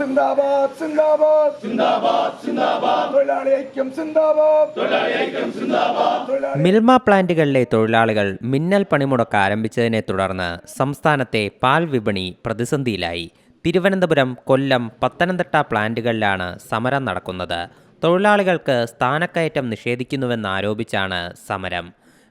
സിന്ദാബാദ് സിന്ദാബാദ്. സിന്ദാബാദ് സിന്ദാബാദ്. തൊഴിലാളി ഐക്യം സിന്ദാബാദ്. തൊഴിലാളി ഐക്യം സിന്ദാബാദ് മിൽമ പ്ലാന്റുകളിലെ തൊഴിലാളികൾ മിന്നൽ പണിമുടക്ക് ആരംഭിച്ചതിനെ തുടർന്ന് സംസ്ഥാനത്തെ പാൽ വിപണി പ്രതിസന്ധിയിലായി. തിരുവനന്തപുരം കൊല്ലം പത്തനംതിട്ട പ്ലാന്റുകളിലാണ് സമരം നടക്കുന്നത്. തൊഴിലാളികൾക്ക് സ്ഥാനക്കയറ്റം നിഷേധിക്കുന്നുവെന്നാരോപിച്ചാണ് സമരം.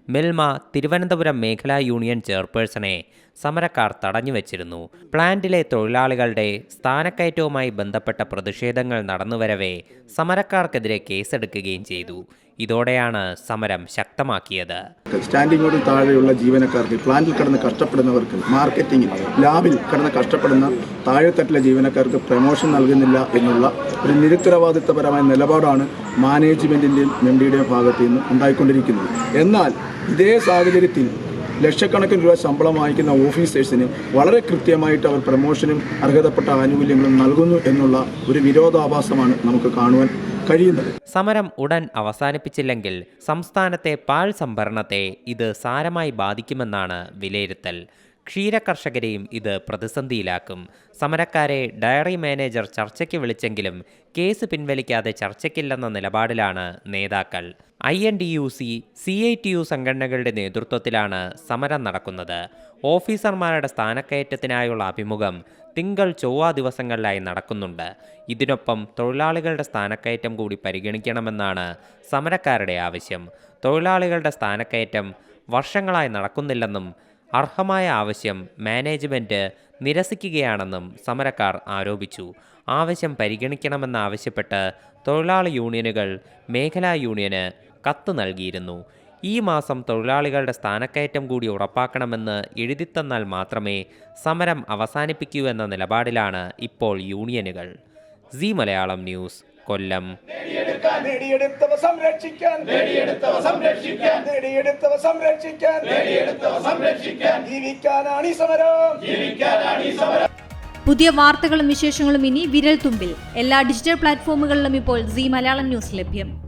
മിൽമ തിരുവനന്തപുരം മേഖലാ യൂണിയൻ ചെയർപേഴ്സണെ സമരക്കാർ തടഞ്ഞുവച്ചിരുന്നു പ്ലാന്റിലെ തൊഴിലാളികളുടെ സ്ഥാനക്കയറ്റവുമായി ബന്ധപ്പെട്ട പ്രതിഷേധങ്ങൾ നടന്നുവരവേ സമരക്കാർക്കെതിരെ കേസെടുക്കുകയും ചെയ്തു. ഇതോടെയാണ് സമരം ശക്തമാക്കിയത്. സ്റ്റാൻഡിങ്ങോട് താഴെയുള്ള ജീവനക്കാർക്ക് പ്ലാന്റിൽ കിടന്ന് കഷ്ടപ്പെടുന്നവർക്ക് മാർക്കറ്റിംഗിൽ ലാബിൽ കിടന്ന് കഷ്ടപ്പെടുന്ന താഴെത്തട്ടിലെ ജീവനക്കാർക്ക് പ്രമോഷൻ നൽകുന്നില്ല എന്നുള്ള ഒരു നിരുത്തരവാദിത്തപരമായ നിലപാടാണ് മാനേജ്മെന്റിന്റെയും എം ഡിയുടെയും ഭാഗത്ത് നിന്ന് ഉണ്ടായിക്കൊണ്ടിരിക്കുന്നത്. എന്നാൽ ഇതേ സാഹചര്യത്തിൽ ലക്ഷക്കണക്കിന് രൂപ ശമ്പളം വാങ്ങിക്കുന്ന ഓഫീസേഴ്സിന് വളരെ കൃത്യമായിട്ട് അവർ പ്രമോഷനും അർഹതപ്പെട്ട ആനുകൂല്യങ്ങളും നൽകുന്നു എന്നുള്ള ഒരു വിരോധാഭാസമാണ് നമുക്ക് കാണുവാൻ കഴിയുന്നത്. സമരം ഉടൻ അവസാനിപ്പിച്ചില്ലെങ്കിൽ സംസ്ഥാനത്തെ പാൽ സംഭരണത്തെ ഇത് സാരമായി ബാധിക്കുമെന്നാണ് വിലയിരുത്തൽ. ക്ഷീരകർഷകരെയും ഇത് പ്രതിസന്ധിയിലാക്കും. സമരക്കാരെ ഡയറി മാനേജർ ചർച്ചയ്ക്ക് വിളിച്ചെങ്കിലും കേസ് പിൻവലിക്കാതെ ചർച്ചയ്ക്കില്ലെന്ന നിലപാടിലാണ് നേതാക്കൾ. I N D U C C I T U സംഘടനകളുടെ നേതൃത്വത്തിലാണ് സമരം നടക്കുന്നത്. ഓഫീസർമാരുടെ സ്ഥാനക്കയറ്റത്തിനായുള്ള അഭിമുഖം തിങ്കൾ ചൊവ്വ ദിവസങ്ങളിലായി നടക്കുന്നുണ്ട്. ഇതിനൊപ്പം തൊഴിലാളികളുടെ സ്ഥാനക്കയറ്റം കൂടി പരിഗണിക്കണമെന്നാണ് സമരക്കാരുടെ ആവശ്യം. തൊഴിലാളികളുടെ സ്ഥാനക്കയറ്റം വർഷങ്ങളായി നടക്കുന്നില്ലെന്നും അർഹമായ ആവശ്യം മാനേജ്മെന്റ് നിരസിക്കുകയാണെന്നും സമരക്കാർ ആരോപിച്ചു. ആവശ്യം പരിഗണിക്കണമെന്നാവശ്യപ്പെട്ട് തൊഴിലാളി യൂണിയനുകൾ മേഖലാ യൂണിയന് കത്ത് നൽകിയിരുന്നു. ഈ മാസം തൊഴിലാളികളുടെ സ്ഥാനക്കയറ്റം കൂടി ഉറപ്പാക്കണമെന്ന് എഴുതിത്തന്നാൽ മാത്രമേ സമരം അവസാനിപ്പിക്കൂ എന്ന നിലപാടിലാണ് ഇപ്പോൾ യൂണിയനുകൾ. Zee Malayalam news Kollam. നേടിയെടുത്തവ സംരക്ഷിക്കാൻ. നേടിയെടുത്തവ സംരക്ഷിക്കാൻ. നേടിയെടുത്തവ സംരക്ഷിക്കാൻ. നേടിയെടുത്തവ സംരക്ഷിക്കാൻ. ജീവിക്കാനാണ് ഈ സമരം. ജീവിക്കാനാണ് ഈ സമരം. പുതിയ വാർത്തകളും വിശേഷങ്ങളും ഇനി വിരൽ തുമ്പിൽ എല്ലാ ഡിജിറ്റൽ പ്ലാറ്റ്ഫോമുകളിലും ഇപ്പോൾ സി മലയാളം ന്യൂസ് ലഭ്യം.